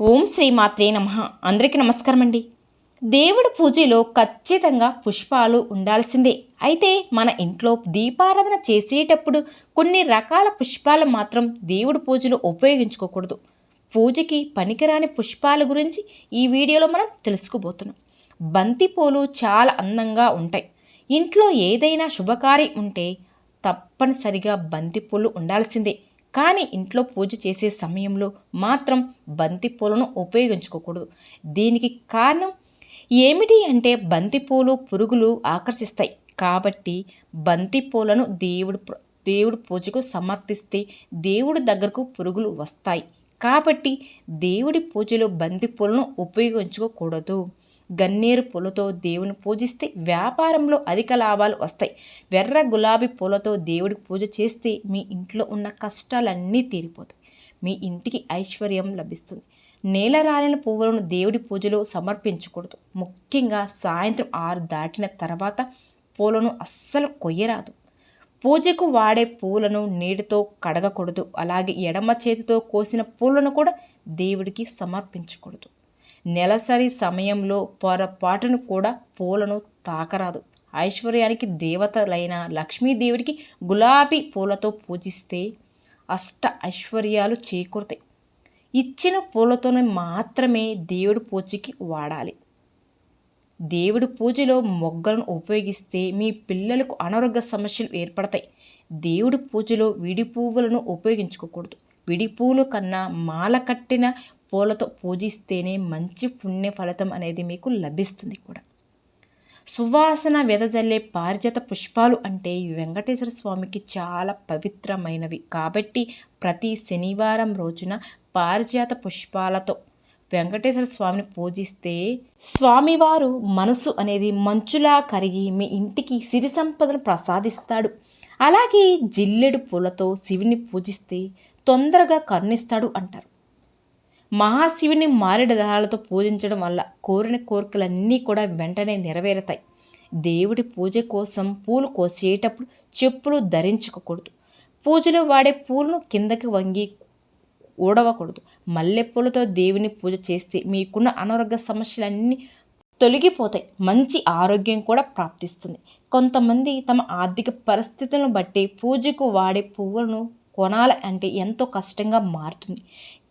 ఓం శ్రీ మాత్రే నమ. అందరికీ నమస్కారం అండి దేవుడి పూజలో ఖచ్చితంగా పుష్పాలు ఉండాల్సిందే. అయితే మన ఇంట్లో దీపారాధన చేసేటప్పుడు కొన్ని రకాల పుష్పాలు మాత్రం దేవుడి పూజలో ఉపయోగించుకోకూడదు. పూజకి పనికిరాని పుష్పాల గురించి ఈ వీడియోలో మనం తెలుసుకోబోతున్నాం. బంతిపూలు చాలా అందంగా ఉంటాయి. ఇంట్లో ఏదైనా శుభకార్యం ఉంటే తప్పనిసరిగా బంతిపూలు ఉండాల్సిందే. కానీ ఇంట్లో పూజ చేసే సమయంలో మాత్రం బంతి పూలను ఉపయోగించుకోకూడదు. దీనికి కారణం ఏమిటి అంటే బంతిపూలు పురుగులు ఆకర్షిస్తాయి. కాబట్టి బంతిపూలను దేవుడు దేవుడు పూజకు సమర్పిస్తే దేవుడి దగ్గరకు పురుగులు వస్తాయి. కాబట్టి దేవుడి పూజలో బంతిపూలను ఉపయోగించుకోకూడదు. గన్నేరు పూలతో దేవుని పూజిస్తే వ్యాపారంలో అధిక లాభాలు వస్తాయి. వెర్ర గులాబీ పూలతో దేవుడికి పూజ చేస్తే మీ ఇంట్లో ఉన్న కష్టాలన్నీ తీరిపోతాయి. మీ ఇంటికి ఐశ్వర్యం లభిస్తుంది. నేల రాలిన పువ్వులను దేవుడి పూజలో సమర్పించకూడదు. ముఖ్యంగా సాయంత్రం ఆరు దాటిన తర్వాత పూలను అస్సలు కొయ్యరాదు. పూజకు వాడే పూలను నీటితో కడగకూడదు. అలాగే ఎడమ చేతితో కోసిన పూలను కూడా దేవుడికి సమర్పించకూడదు. నెలసరి సమయంలో పొరపాటును కూడా పూలను తాకరాదు. ఐశ్వర్యానికి దేవతలైన లక్ష్మీదేవుడికి గులాబీ పూలతో పూజిస్తే అష్ట ఐశ్వర్యాలు చేకూరుతాయి. ఇచ్చిన పూలతోనే మాత్రమే దేవుడి పూజకి వాడాలి. దేవుడి పూజలో మొగ్గలను ఉపయోగిస్తే మీ పిల్లలకు అనారోగ్య సమస్యలు ఏర్పడతాయి. దేవుడి పూజలో విడి పువ్వులను ఉపయోగించుకోకూడదు. విడి పూలు కన్నా మాల కట్టిన పూలతో పూజిస్తేనే మంచి పుణ్య ఫలితం అనేది మీకు లభిస్తుంది కూడా. సువాసన వెదజల్లే పారిజాత పుష్పాలు అంటే వెంకటేశ్వర స్వామికి చాలా పవిత్రమైనవి. కాబట్టి ప్రతి శనివారం రోజున పారిజాత పుష్పాలతో వెంకటేశ్వర స్వామిని పూజిస్తే స్వామివారు మనసు అనేది మంచులా కరిగి మీ ఇంటికి సిరి సంపదను ప్రసాదిస్తాడు. అలాగే జిల్లెడు పూలతో శివుని పూజిస్తే తొందరగా కరుణిస్తాడు అంటారు. మహాశివుని మారేడు దళాలతో పూజించడం వల్ల కోరిన కోరికలన్నీ కూడా వెంటనే నెరవేరుతాయి. దేవుడి పూజ కోసం పూలు కోసేటప్పుడు చెప్పులు ధరించుకోకూడదు పూజలో వాడే పూలను కిందకి వంగి ఊడవకూడదు. మల్లెపూలతో దేవుని పూజ చేస్తే మీకున్న అనారోగ్య సమస్యలన్నీ తొలగిపోతాయి. మంచి ఆరోగ్యం కూడా ప్రాప్తిస్తుంది. కొంతమంది తమ ఆర్థిక పరిస్థితులను బట్టి పూజకు వాడే పువ్వులను కొనాలి అంటే ఎంతో కష్టంగా మారుతుంది.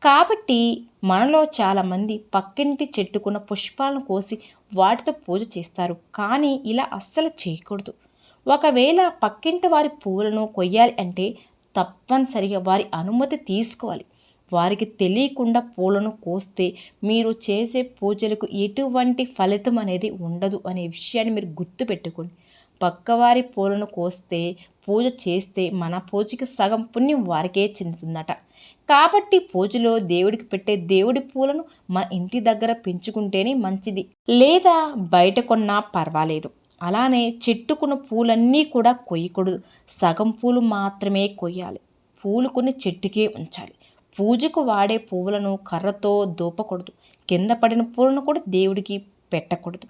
కాబట్టి మనలో చాలామంది పక్కింటి చెట్టుకున్న పుష్పాలను కోసి వాటితో పూజ చేస్తారు. కానీ ఇలా అస్సలు చేయకూడదు. ఒకవేళ పక్కింటి వారి పూలను కొయ్యాలి అంటే తప్పనిసరిగా వారి అనుమతి తీసుకోవాలి. వారికి తెలియకుండా పూలను కోస్తే మీరు చేసే పూజలకు ఎటువంటి ఫలితం అనేది ఉండదు అనే విషయాన్ని మీరు గుర్తుపెట్టుకోండి. పక్కవారి పూలను కోస్తే పూజ చేస్తే మన పూజకి సగం పుణ్యం వారికే చెందుతుందట. కాబట్టి పూజలో దేవుడికి పెట్టే దేవుడి పూలను మన ఇంటి దగ్గర పెంచుకుంటేనే మంచిది. లేదా బయట కొన్నా పర్వాలేదు. అలానే చెట్టుకున్న పూలన్నీ కూడా కొయ్యకూడదు. సగం పూలు మాత్రమే కొయ్యాలి. పూలు కొన్ని చెట్టుకే ఉంచాలి. పూజకు వాడే పువ్వులను కర్రతో దూపకూడదు. కింద పడిన పూలను కూడా దేవుడికి పెట్టకూడదు.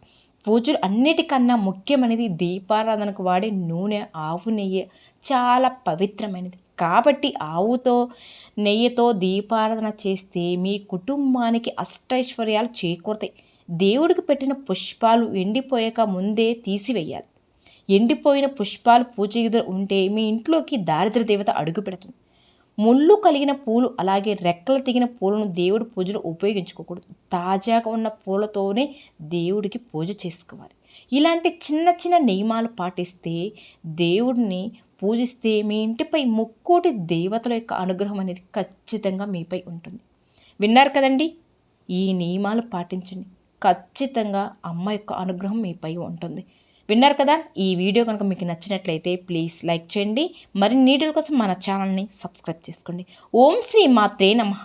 పూజలు అన్నిటికన్నా ముఖ్యమైనది దీపారాధనకు వాడే నూనె ఆవు నెయ్యి చాలా పవిత్రమైనది. కాబట్టి ఆవుతో నెయ్యితో దీపారాధన చేస్తే మీ కుటుంబానికి అష్టైశ్వర్యాలు చేకూరుతాయి. దేవుడికి పెట్టిన పుష్పాలు ఎండిపోయాక ముందే తీసివేయాలి. ఎండిపోయిన పుష్పాలు పూజ ఉంటే మీ ఇంట్లోకి దారిద్ర దేవత అడుగు పెడుతుంది ముళ్ళు కలిగిన పూలు అలాగే రెక్కలు తెగిన పూలను దేవుడి పూజలో ఉపయోగించుకోకూడదు. తాజాగా ఉన్న పూలతోనే దేవుడికి పూజ చేసుకోవాలి. ఇలాంటి చిన్న చిన్న నియమాలు పాటిస్తే దేవుడిని పూజిస్తే మీ ఇంటిపై ముక్కోటి దేవతల యొక్క అనుగ్రహం అనేది ఖచ్చితంగా మీపై ఉంటుంది. విన్నారు కదండి? ఈ నియమాలు పాటించండి. ఖచ్చితంగా అమ్మ యొక్క అనుగ్రహం మీపై ఉంటుంది. విన్నారు కదా? ఈ వీడియో కనుక మీకు నచ్చినట్లయితే ప్లీజ్ లైక్ చేయండి. మరిన్ని వీడియోల కోసం మన ఛానల్ని సబ్స్క్రైబ్ చేసుకోండి. ఓం శ్రీ మాత్రే నమః.